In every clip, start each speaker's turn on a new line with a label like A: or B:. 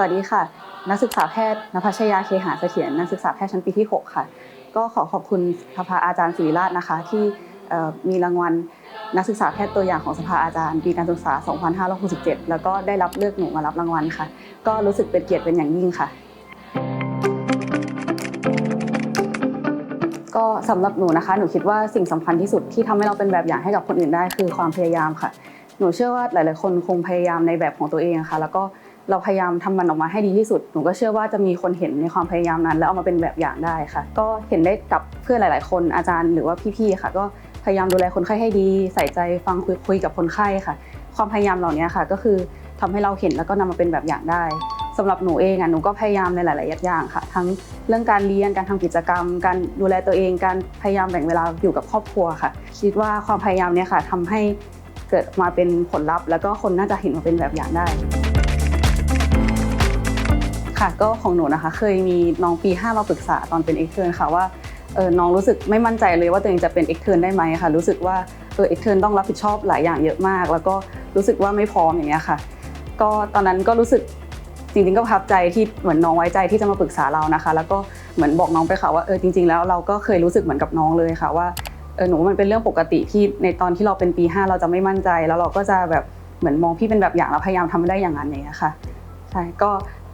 A: สวัสดีค่ะ นักศึกษาแพทย์นภัชยาเคหาเสถียรนักศึกษาแพทย์ชั้นปีที่ 6 ค่ะ ก็ขอขอบคุณสภาอาจารย์ศิริราชนะคะ ที่มีรางวัลนักศึกษาแพทย์ตัวอย่างของสภาอาจารย์ ปีการศึกษา 2567 แล้วก็ได้รับเลือกหนูมารับรางวัลค่ะ ก็รู้สึกเป็นเกียรติเป็นอย่างยิ่งค่ะ ก็สำหรับหนูนะคะ หนูคิดว่าสิ่งสำคัญที่สุดที่ทำให้เราเป็นแบบอย่างให้กับคนอื่นได้คือความพยายามค่ะ หนูเชื่อว่าหลาย ๆ คนคงพยายามในแบบของตัวเองค่ะ แล้วก็ เราพยายามทำมันออกมาให้ดีที่สุด หนูก็เชื่อว่าจะมีคนเห็นในความพยายามนั้น แล้วเอามาเป็นแบบอย่างได้ค่ะ ก็เห็นได้กับเพื่อนหลาย ๆ คนอาจารย์หรือว่าพี่ๆค่ะ ก็พยายามดูแลคนไข้ให้ดี ใส่ใจฟังคุยคุยกับคนไข้ค่ะ ความพยายามเหล่านี้ค่ะ ก็คือทำให้เราเห็นแล้วก็นำมาเป็นแบบอย่างได้สำหรับหนูเองอะหนูก็พยายามในหลาย ๆ อย่างค่ะ ทั้งเรื่องการเรียนการทำกิจกรรม การดูแลตัวเอง การพยายามแบ่งเวลาอยู่กับครอบครัวค่ะ คิดว่าความพยายามเนี่ยค่ะทำให้เกิดมาเป็นผลลัพธ์ แล้วก็คนน่าจะเห็นมาเป็นแบบอย่างได้ ค่ะก็ของหนูนะคะ เคยมีน้องปี 5 มาปรึกษาตอนเป็นเอ็กเทิร์นค่ะว่าเออน้องรู้สึกไม่มั่นใจเลยว่าตัวเองจะเป็นเอ็กเทิร์นได้ไหมค่ะ รู้สึกว่าเออเอ็กเทิร์นต้องรับผิดชอบหลายอย่างเยอะมาก แล้วก็รู้สึกว่าไม่พร้อมอย่างเงี้ยค่ะ ก็ตอนนั้นก็รู้สึกจริงๆก็ประทับใจที่เหมือนน้องไว้ใจที่จะมาปรึกษาเรานะคะ แล้วก็เหมือนบอกน้องไปค่ะว่าเออจริง ๆ แล้วเราก็เคยรู้สึกเหมือนกับน้องเลยค่ะว่าเออหนูมันเป็นเรื่องปกติที่ในตอนที่เราเป็นปี 5 เราจะไม่มั่นใจ แล้วเราก็จะแบบเหมือนมองพี่เป็นแบบอย่างแล้วพยายามทำได้อย่างนั้นอย่างเงี้ยค่ะใช่ก็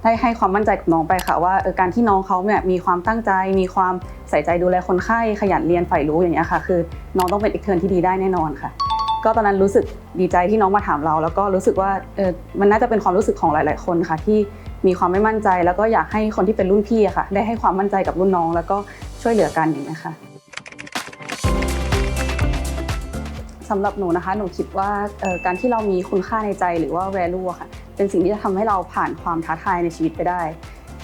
A: ได้ให้ความมั่นใจกับน้องไปค่ะว่าเออการที่น้องเขาเนี่ยมีความตั้งใจ มีความใส่ใจดูแลคนไข้ขยันเรียนใฝ่รู้อย่างเงี้ยค่ะ คือน้องต้องเป็นอีกเทิร์นที่ดีได้แน่นอนค่ะ ก็ตอนนั้นรู้สึกดีใจที่น้องมาถามเรา แล้วก็รู้สึกว่าเออมันน่าจะเป็นความรู้สึกของหลาย ๆ คนค่ะ ที่มีความไม่มั่นใจ แล้วก็อยากให้คนที่เป็นรุ่นพี่อะค่ะ ได้ให้ความมั่นใจกับรุ่นน้อง แล้วก็ช่วยเหลือกันอย่างเงี้ยค่ะสำหรับหนูนะคะ หนูคิดว่าการที่เรามีคุณค่าในใจหรือว่า value ค่ะ เป็นสิ่งที่จะทำให้เราผ่านความท้าทายในชีวิตไปได้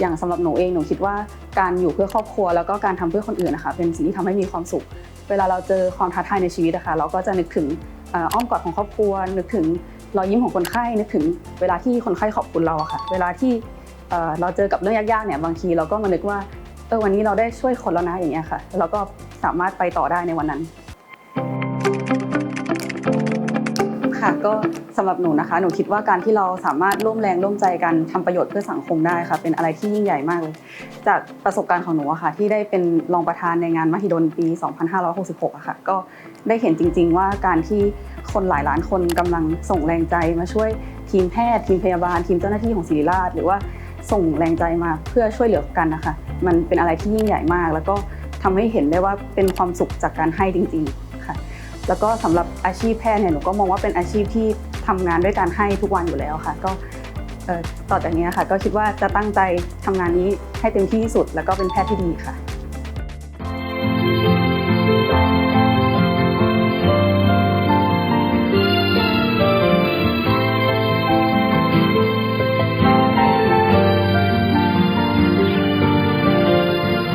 A: อย่างสำหรับหนูเองหนูคิดว่าการอยู่เพื่อครอบครัว แล้วก็การทำเพื่อคนอื่นนะคะ เป็นสิ่งที่ทำให้มีความสุข เวลาเราเจอความท้าทายในชีวิตนะคะ เราก็จะนึกถึงอ้อมกอดของครอบครัว นึกถึงรอยยิ้มของคนไข้นึกถึงเวลาที่คนไข้ขอบคุณเราอะค่ะ เวลาที่เราเจอกับเรื่องยากๆเนี่ยบางทีเราก็มานึกว่าเออวันนี้เราได้ช่วยคนแล้วนะอย่างเงี้ยค่ะแล้วก็สามารถไปต่อได้ในวันนั้น ค่ะก็สำหรับหนูนะคะ หนูคิดว่าการที่เราสามารถร่วมแรงร่วมใจกันทำประโยชน์เพื่อสังคมได้ค่ะ เป็นอะไรที่ยิ่งใหญ่มากเลยจากประสบการณ์ของหนูอะค่ะ ที่ได้เป็นรองประธานในงานมหิดลปี 2566อะค่ะ ก็ได้เห็นจริง ๆ ว่าการที่คนหลายล้านคนกำลังส่งแรงใจมาช่วยทีมแพทย์ทีมพยาบาล ทีมเจ้าหน้าที่ของศิริราช หรือว่าส่งแรงใจมาเพื่อช่วยเหลือกันนะคะ มันเป็นอะไรที่ยิ่งใหญ่มาก แล้วก็ทำให้เห็นได้ว่าเป็นความสุขจากการให้จริง ๆ แล้วก็สำหรับอาชีพแพทย์เนี่ยหนูก็มองว่าเป็นอาชีพที่ทำงานด้วยการให้ทุกวันอยู่แล้วค่ะ ก็ต่อจากนี้ค่ะ ก็คิดว่าจะตั้งใจทำงานนี้ให้เต็มที่ที่สุด แล้วก็เป็นแพทย์ที่ดีค่ะ